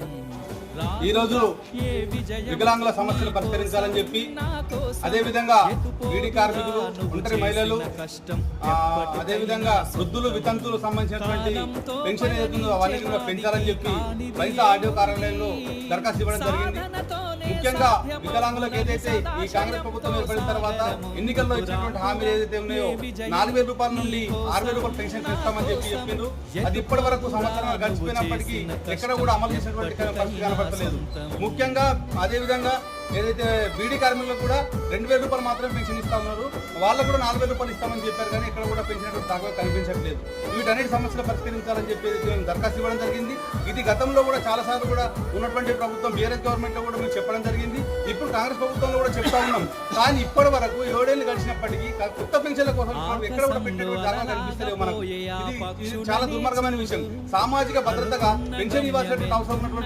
Mm-hmm. ఈరోజు వికలాంగుల సమస్యలు పరిష్కరించాలని చెప్పి అదేవిధంగా బీడీ కార్మికులు ఒంటరి మహిళలు అదేవిధంగా వృద్ధులు వితంతులు సంబంధించినటువంటి పెన్షన్ ఏదైతుందో అవన్నీ కూడా పెంచాలని చెప్పి పైసా ఆడియో కార్యాలయంలో దరఖాస్తు ఇవ్వడం జరిగింది. ముఖ్యంగా వికలాంగులకు ఏదైతే ఈ కాంగ్రెస్ ప్రభుత్వం ఏర్పడిన తర్వాత ఎన్నికల్లో ఇచ్చినటువంటి హామీలు ఏదైతే ఉన్నాయో నాలుగు వేల రూపాయల నుండి ఆరు వేల రూపాయలు పెన్షన్ ఇస్తామని చెప్పి చెప్పిండ్రు. అది ఇప్పటి వరకు సంవత్సరాలు గడిచిపోయినప్పటికీ ఎక్కడ కూడా అమలు చేసినటువంటి పరిస్థితి కనబడతలేదు ముఖ్యంగా అదే విధంగా ఏదైతే బీడీ కార్మికులకు కూడా రెండు వేల రూపాయలు మాత్రమే పెన్షన్ ఇస్తా ఉన్నారు. వాళ్ళకు కూడా నాలుగు వేల రూపాయలు ఇస్తామని చెప్పారు కానీ ఇక్కడ కూడా పెంచినటువంటి దాఖలా కనిపించట్లేదు. వీటన్నిటి సమస్యలు పరిష్కరించాలని చెప్పి ఏదైతే మేము దరఖాస్తు ఇవ్వడం జరిగింది. ఇది గతంలో కూడా చాలా సార్లు కూడా ఉన్నటువంటి ప్రభుత్వం బీఆర్ఎస్ గవర్నమెంట్లో కూడా మేము చెప్పడం జరిగింది. ఇప్పుడు కాంగ్రెస్ ప్రభుత్వంలో కూడా చెప్తా ఉన్నాం. కానీ ఇప్పటి వరకు ఏడేళ్ళు గడిచినప్పటికీ కొత్త పెన్షన్ల కోసం ఎక్కడ కూడా దాఖలా కనిపిస్తలేవు మనకు. ఇది చాలా దుర్మార్గమైన విషయం. సామాజిక భద్రతగా పెన్షన్ ఇవ్వాల్సినటువంటి అవసరం ఉన్నటువంటి